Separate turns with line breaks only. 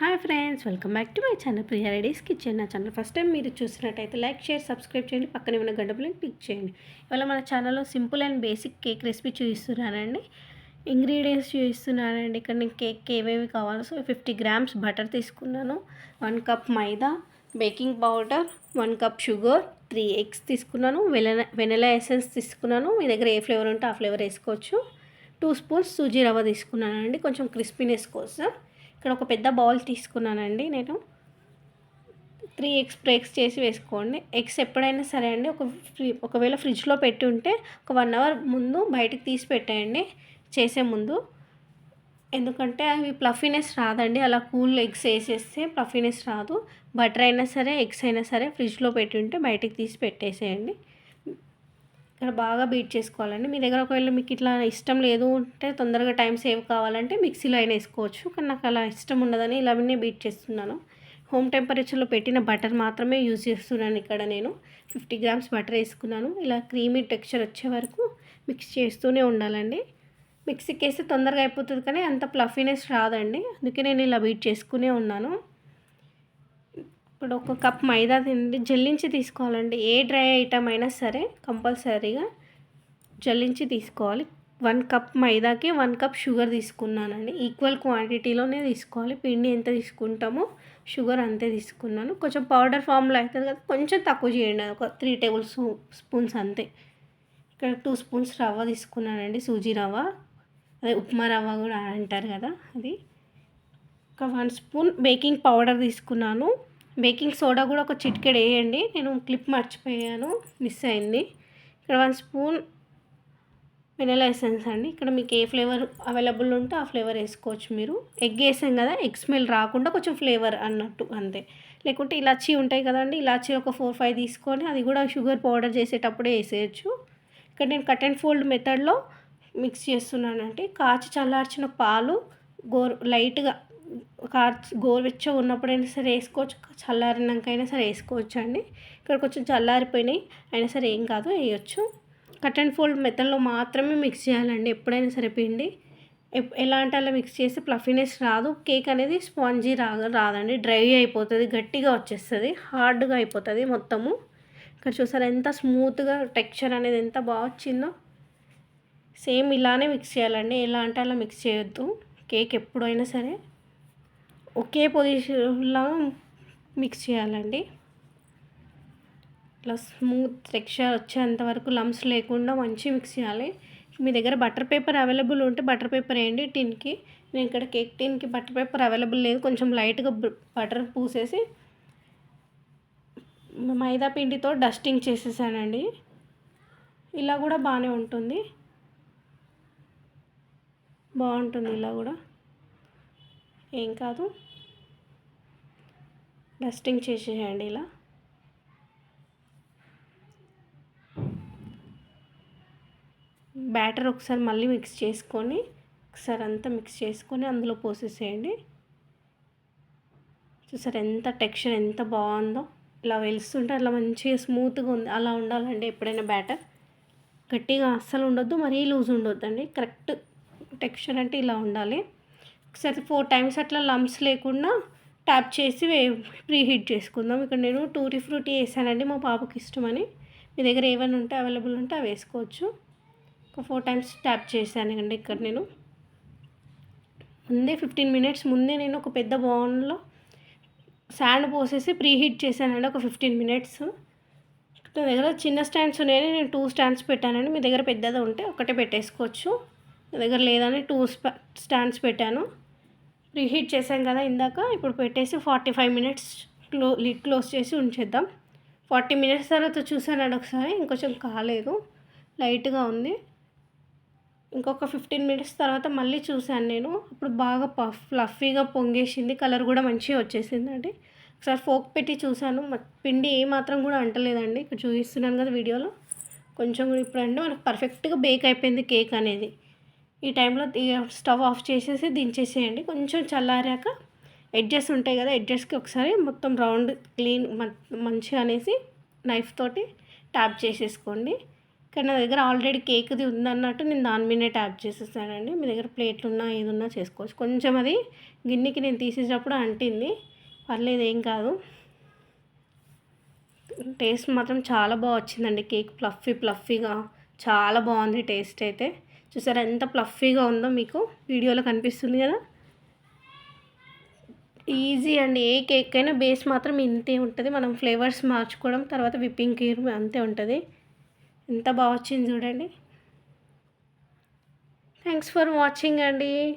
Hi friends welcome back to my channel Priya ready's kitchen. నా channel first time మీరు చూసినట్టయితే like share subscribe చేయండి. పక్కనే ఉన్న గంట బిల్లని క్లిక్ చేయండి. ఇవాళ మన ఛానల్లో simple and basic cake recipe చూపిస్తున్నానండి ఇంగ్రీడియంట్స్ చూపిస్తున్నానండి ఇక్కడ నేను కేక్ ఏవేవి కావాలో సో ఫిఫ్టీ గ్రామ్స్ బటర్ తీసుకున్నాను. One cup maida baking powder one cup sugar three eggs తీసుకున్నాను. వెన వెనలా ఎసెన్స్ తీసుకున్నాను. మీ దగ్గర ఏ ఫ్లేవర్ ఉంటే ఆ ఫ్లేవర్ వేసుకోవచ్చు. టూ స్పూన్స్ సూజీ రవ్వ తీసుకున్నానండి. కొంచెం క్రిస్పీనెస్ కోసం. ఇక్కడ ఒక పెద్ద బౌల్ తీసుకున్నానండి నేను. త్రీ ఎగ్స్ బ్రేక్స్ చేసి వేసుకోండి. ఎగ్స్ ఎప్పుడైనా సరే అండి ఒక ఫ్రీ ఒకవేళ ఫ్రిడ్జ్లో పెట్టి ఉంటే ఒక వన్ అవర్ ముందు బయటకు తీసి పెట్టేయండి చేసే ముందు. ఎందుకంటే అవి ప్లఫీనెస్ రాదండి అలా కూల్ ఎగ్స్ వేసేస్తే ప్లఫీనెస్ రాదు. బటర్ అయినా సరే ఎగ్స్ అయినా సరే ఫ్రిడ్జ్లో పెట్టి ఉంటే బయటకు తీసి పెట్టేసేయండి. ఇక్కడ బాగా బీట్ చేసుకోవాలండి. మీ దగ్గర ఒకవేళ మీకు ఇట్లా ఇష్టం లేదు అంటే తొందరగా టైం సేవ్ కావాలంటే మిక్సీలో అయినా వేసుకోవచ్చు. కానీ నాకు అలా ఇష్టం ఉండదని ఇలావన్నీ బీట్ చేస్తున్నాను. హోమ్ టెంపరేచర్లో పెట్టిన బటర్ మాత్రమే యూజ్ చేస్తున్నాను ఇక్కడ నేను. ఫిఫ్టీ గ్రామ్స్ బటర్ వేసుకున్నాను. ఇలా క్రీమీ టెక్స్చర్ వచ్చే వరకు మిక్స్ చేస్తూనే ఉండాలండి. మిక్సీకి వేస్తే తొందరగా అయిపోతుంది కానీ అంత ప్లఫీనెస్ రాదండి. అందుకే నేను ఇలా బీట్ చేసుకునే ఉన్నాను. ఇప్పుడు ఒక కప్ మైదా తిండి జల్లించి తీసుకోవాలండి. ఏ డ్రై ఐటమ్ అయినా సరే కంపల్సరీగా జల్లించి తీసుకోవాలి. వన్ కప్ మైదాకి వన్ కప్ షుగర్ తీసుకున్నానండి. ఈక్వల్ క్వాంటిటీలోనే తీసుకోవాలి. పిండి ఎంత తీసుకుంటామో షుగర్ అంతే తీసుకున్నాను. కొంచెం పౌడర్ ఫామ్లో అవుతుంది కదా కొంచెం తక్కువ చేయండి. ఒక త్రీ టేబుల్ స్పూన్స్ అంతే. ఇక్కడ టూ స్పూన్స్ రవ్వ తీసుకున్నానండి సూజీ రవ్వ. అదే ఉప్మా రవ్వ కూడా అంటారు కదా అది. ఒక వన్ స్పూన్ బేకింగ్ పౌడర్ తీసుకున్నాను. బేకింగ్ సోడా కూడా ఒక చిటికెడు వేయండి. నేను క్లిప్ మర్చిపోయాను. మిస్ అయింది. ఇక్కడ వన్ స్పూన్ వెనలా ఎసెన్స్ అండి. ఇక్కడ మీకు ఏ ఫ్లేవర్ అవైలబుల్ ఉంటే ఆ ఫ్లేవర్ వేసుకోవచ్చు మీరు. ఎగ్ వేసాం కదా ఎగ్ స్మెల్ రాకుండా కొంచెం ఫ్లేవర్ అన్నట్టు అంతే. లేకుంటే ఇలాచీ ఉంటాయి కదండి ఇలాచీ ఒక ఫోర్ ఫైవ్ తీసుకొని అది కూడా షుగర్ పౌడర్ చేసేటప్పుడే వేసేయచ్చు. ఇక్కడ నేను కట్ అండ్ ఫోల్డ్ మెథడ్లో మిక్స్ చేస్తున్నానంటే కాచి చల్లార్చిన పాలు గోరు లైట్గా కార్చి గోరువెచ్చగా ఉన్నప్పుడైనా సరే వేసుకోవచ్చు. చల్లారినాకైనా సరే వేసుకోవచ్చు అండి ఇక్కడ కొంచెం చల్లారిపోయినాయి. అయినా సరే ఏం కాదు వేయచ్చు. కట్ అండ్ ఫోల్డ్ మెథడ్లో మాత్రమే మిక్స్ చేయాలండి ఎప్పుడైనా సరే పిండి. ఎలా అంటే అలా మిక్స్ చేస్తే ప్లఫీనెస్ రాదు. కేక్ అనేది స్పాంజీ రా రాదండి. డ్రై అయిపోతుంది గట్టిగా వచ్చేస్తుంది హార్డ్గా అయిపోతుంది మొత్తము. ఇక్కడ చూసారా ఎంత స్మూత్గా టెక్స్చర్ అనేది ఎంత బాగా వచ్చిందో. సేమ్ ఇలానే మిక్స్ చేయాలండి. ఎలా అంటే అలా మిక్స్ చేయొద్దు. కేక్ ఎప్పుడైనా సరే. ఒకే పొజిషన్లో మిక్స్ చేయాలండి. ఇట్లా స్మూత్ టెక్స్చర్ వచ్చేంత వరకు లమ్స్ లేకుండా మంచి మిక్స్ చేయాలి. మీ దగ్గర బటర్ పేపర్ అవైలబుల్ ఉంటే బటర్ పేపర్ వేయండి టిన్కి. నేను ఇక్కడ కేక్ టిన్కి బటర్ పేపర్ అవైలబుల్ లేదు. కొంచెం లైట్గా బటర్ పూసేసి మైదా పిండితో డస్టింగ్ చేసేసానండి. ఇలా కూడా బాగానే ఉంటుంది. బాగుంటుంది ఇలా కూడా. ఏం కాదు. డస్టింగ్ చేసేయండి ఇలా. బ్యాటర్ ఒకసారి మళ్ళీ మిక్స్ చేసుకొని ఒకసారి అంతా మిక్స్ చేసుకొని అందులో పోసేసేయండి. చూసారు ఎంత టెక్స్చర్ ఎంత బాగుందో. ఇలా వెలుస్తుంటే అలా మంచిగా స్మూత్గా ఉంది. అలా ఉండాలండి ఎప్పుడైనా బ్యాటర్. గట్టిగా అస్సలు ఉండొద్దు మరీ లూజ్ ఉండొద్దండి. కరెక్ట్ టెక్స్చర్ అంటే ఇలా ఉండాలి. ఒకసారి ఫోర్ టైమ్స్ అట్లా లంప్స్ లేకుండా ట్యాప్ చేసి వే ప్రీ హీట్ చేసుకుందాం. ఇక్కడ నేను టూటీ ఫ్రూటీ వేసానండి మా పాపకి ఇష్టమని. మీ దగ్గర ఏమైనా ఉంటే అవైలబుల్ ఉంటే అవి వేసుకోవచ్చు. ఒక ఫోర్ టైమ్స్ ట్యాప్ చేశానండి ఇక్కడ నేను. ముందే ఫిఫ్టీన్ మినిట్స్ ముందే నేను ఒక పెద్ద బౌన్లో శాండ్ పోసేసి ప్రీ హీట్ చేశానండి ఒక ఫిఫ్టీన్ మినిట్స్. నా దగ్గర చిన్న స్టాండ్స్ ఉన్నాయని నేను టూ స్టాండ్స్ పెట్టానండి. మీ దగ్గర పెద్దది ఉంటే ఒకటే పెట్టేసుకోవచ్చు. నా దగ్గర లేదని టూ స్టాండ్స్ పెట్టాను. రీహీట్ చేసాం కదా ఇందాక ఇప్పుడు పెట్టేసి ఫార్టీ ఫైవ్ మినిట్స్ క్లో లిడ్ క్లోజ్ చేసి ఉంచేద్దాం. ఫార్టీ మినిట్స్ తర్వాత చూసానండి ఒకసారి ఇంకొంచెం కాలేదు లైట్గా ఉంది. ఇంకొక ఫిఫ్టీన్ మినిట్స్ తర్వాత మళ్ళీ చూశాను నేను అప్పుడు బాగా పఫ్ ఫ్లఫీగా పొంగేసింది కలర్ కూడా మంచిగా వచ్చేసిందండి ఒకసారి ఫోక్ పెట్టి చూశాను పిండి ఏమాత్రం కూడా అంటలేదండి ఇక్కడ చూపిస్తున్నాను కదా వీడియోలో. కొంచెం ఇప్పుడు అంటే మనకు పర్ఫెక్ట్గా బేక్ అయిపోయింది కేక్ అనేది. ఈ టైంలో స్టవ్ ఆఫ్ చేసేసి దించేసేయండి. కొంచెం చల్లారాక ఎడ్జెస్ ఉంటాయి కదా ఎడ్జెస్కి ఒకసారి మొత్తం రౌండ్ క్లీన్ మంచిగా అనేసి నైఫ్ తోటి ట్యాప్ చేసేసుకోండి. ఇక్కడ నా దగ్గర ఆల్రెడీ కేక్ది ఉందన్నట్టు నేను దాని మీదనే ట్యాప్ చేసేసానండి. మీ దగ్గర ప్లేట్లు ఉన్నా ఏది ఉన్నా చేసుకోవచ్చు. కొంచెం అది గిన్నెకి నేను తీసేటప్పుడు అంటింది. పర్లేదు ఏం కాదు. టేస్ట్ మాత్రం చాలా బాగా వచ్చిందండి. కేక్ ప్లఫీ ప్లఫీగా చాలా బాగుంది టేస్ట్ అయితే. చూసారా ఎంత ప్లఫీగా ఉందో మీకు వీడియోలో కనిపిస్తుంది కదా. ఈజీ అండి. ఏ కేక్ అయినా బేస్ మాత్రం ఇంతే ఉంటుంది. మనం ఫ్లేవర్స్ మార్చుకోవడం తర్వాత విప్పింగ్ క్రీమ్ అంతే ఉంటుంది. ఎంత బాగా వచ్చింది చూడండి. థ్యాంక్స్ ఫర్ వాచింగ్ అండి.